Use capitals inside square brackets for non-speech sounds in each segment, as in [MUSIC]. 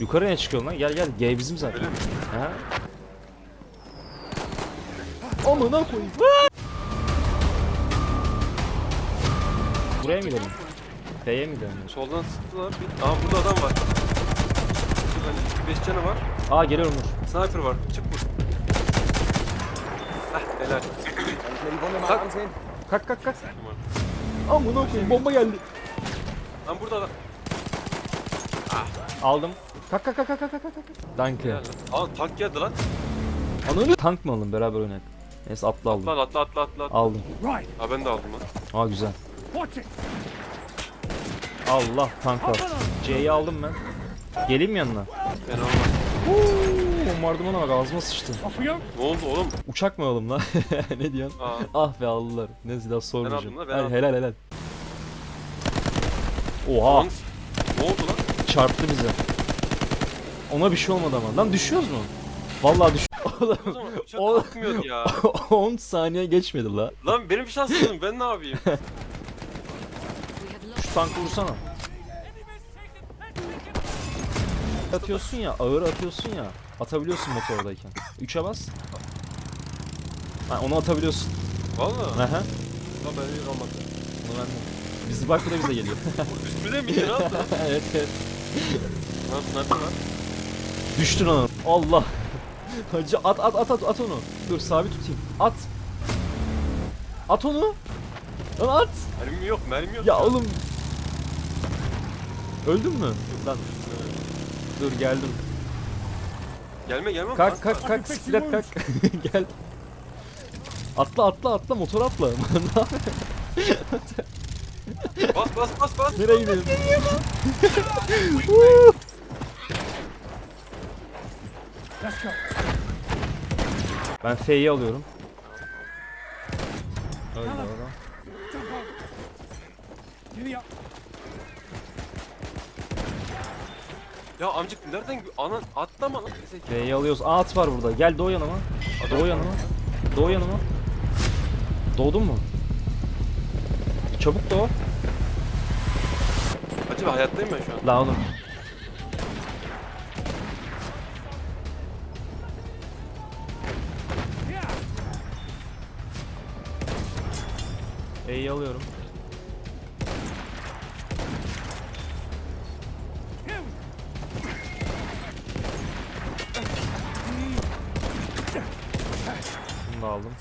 Yukarıya çıkıyorsun lan? Gel gel. G bizim zaten. Öyle mi? Ha? Amına koyayım. Buraya mı gidelim? F'ye mi gidelim? Soldan sıktılar. Bir... Aa burada adam var. Yani 5 canı var. Aa geliyorum Nur. Sniper var. Çık vur. Heh helal. Kalk. Kalk kalk kalk. Amına koyayım bomba geldi. Lan burada adam. Aldım. Kalk kalk kalk kalk kalk kalk. Danke. Lan. Aa tank geldi lan. Ananı tank mı alın beraber oynak. Neyse atla aldım. Atla atla atla atla. atla. Aldım. Right, Ha ben de aldım lan. Aa güzel. watch it. Allah tank var. C'yi aldım ben. Geleyim mi yanına? Ben olmaz. Uuu bombardımana bak ağzıma sıçtı. Ne oldu oğlum? Uçak mı alalım lan? [LAUGHS] ne diyorsun? Aa. Ah be aldılar. Ne silah sormayacağım. aldım lan, ben Hadi, aldım. helal helal. Oha Lan, Ne oldu lan? Çarptı bize. Ona bir şey olmadı ama. Lan düşüyoruz mu? Vallahi düş. [LAUGHS] Oğlum O zaman uçak O- kalkmıyordu ya. [LAUGHS] 10 saniye geçmedi la. Lan benim şanssızım ben ne yapayım? [LAUGHS] Şu tankı vursana. Atıyorsun ya, ağır atıyorsun ya. Atabiliyorsun motordayken. 3'e bas. Ha, onu atabiliyorsun. Valla. Aha. Lan ben yoramadım. Onu ben de. Bizi bak bu da bize geliyor. Üstümüze mi indin lan? evet evet. Lan sniper var. Düştün onu. Allah. Hacı at at at at at onu. Dur sabit tutayım. At. At onu. Lan at. Mermim yok mermim yok. Ya oğlum. Öldün mü? Lan. Dur geldim. Gelme gelme. Kalk kalk kalk siklet kalk. [LAUGHS] Gel. Atla atla atla motor atla. [LAUGHS] Ne yapıyorsun? Bas bas bas bas. Nereye go. [LAUGHS] ben F'yi alıyorum. Öldü adam. Ya amcık nereden anan atlama lan. F'yi alıyoruz. Aa at var burada. Gel doğu yanıma. adam- Doğu yanıma. Doğu yanıma. Doğdun mu? Çabuk doğu. Acaba hayattayım ben şu an. La oğlum. E'yi alıyorum. Bunu da aldım.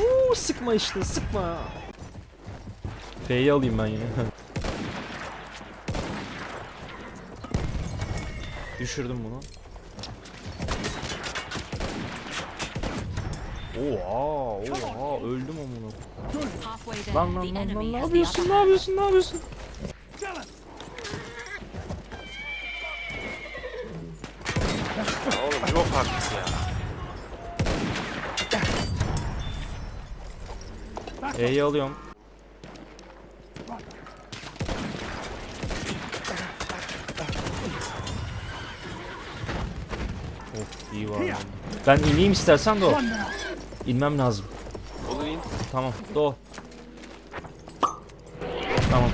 Uuu sıkma işte sıkma. F'yi alayım ben yine. [LAUGHS] Düşürdüm bunu. Oha oha öldüm amına. Lan lan lan lan ne yapıyorsun ne yapıyorsun ne yapıyorsun? Oğlum yok artık ya. E'yi alıyorum. Of iyi var. lan. Ben ineyim istersen de o. İnmem lazım. Olur in. Tamam. Do. Tamam.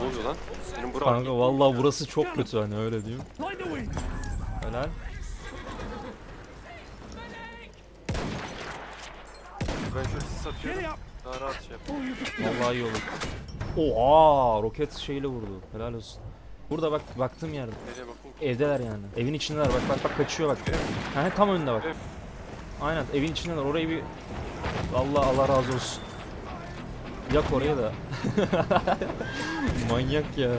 Ne oluyor lan? Senin bura Kanka vallahi burası çok kötü hani öyle diyeyim. Helal. Ben şöyle sis atıyorum. Daha rahat şey yap. Oh, Vallahi iyi olur. Oha roket şeyle vurdu. Helal olsun. Burada bak baktığım yerde. Nereye bakayım? Evdeler yani. Evin içindeler bak bak bak kaçıyor bak. Ha tam önünde bak. Aynen evin içindeler. Orayı bir Allah Allah razı olsun. Yak oraya da. [LAUGHS] Manyak ya. [LAUGHS]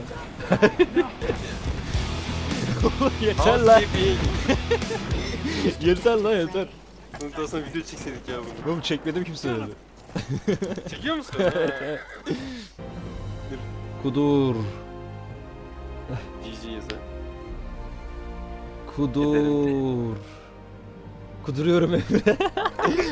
[LAUGHS] yeter lan. Yeter lan yeter. Sonra video çekseydik ya bunu. Oğlum çekmedim kimse dedi. Çekiyor musun? Kudur. GG yazı. Kudur. Kuduruyorum Emre. [LAUGHS]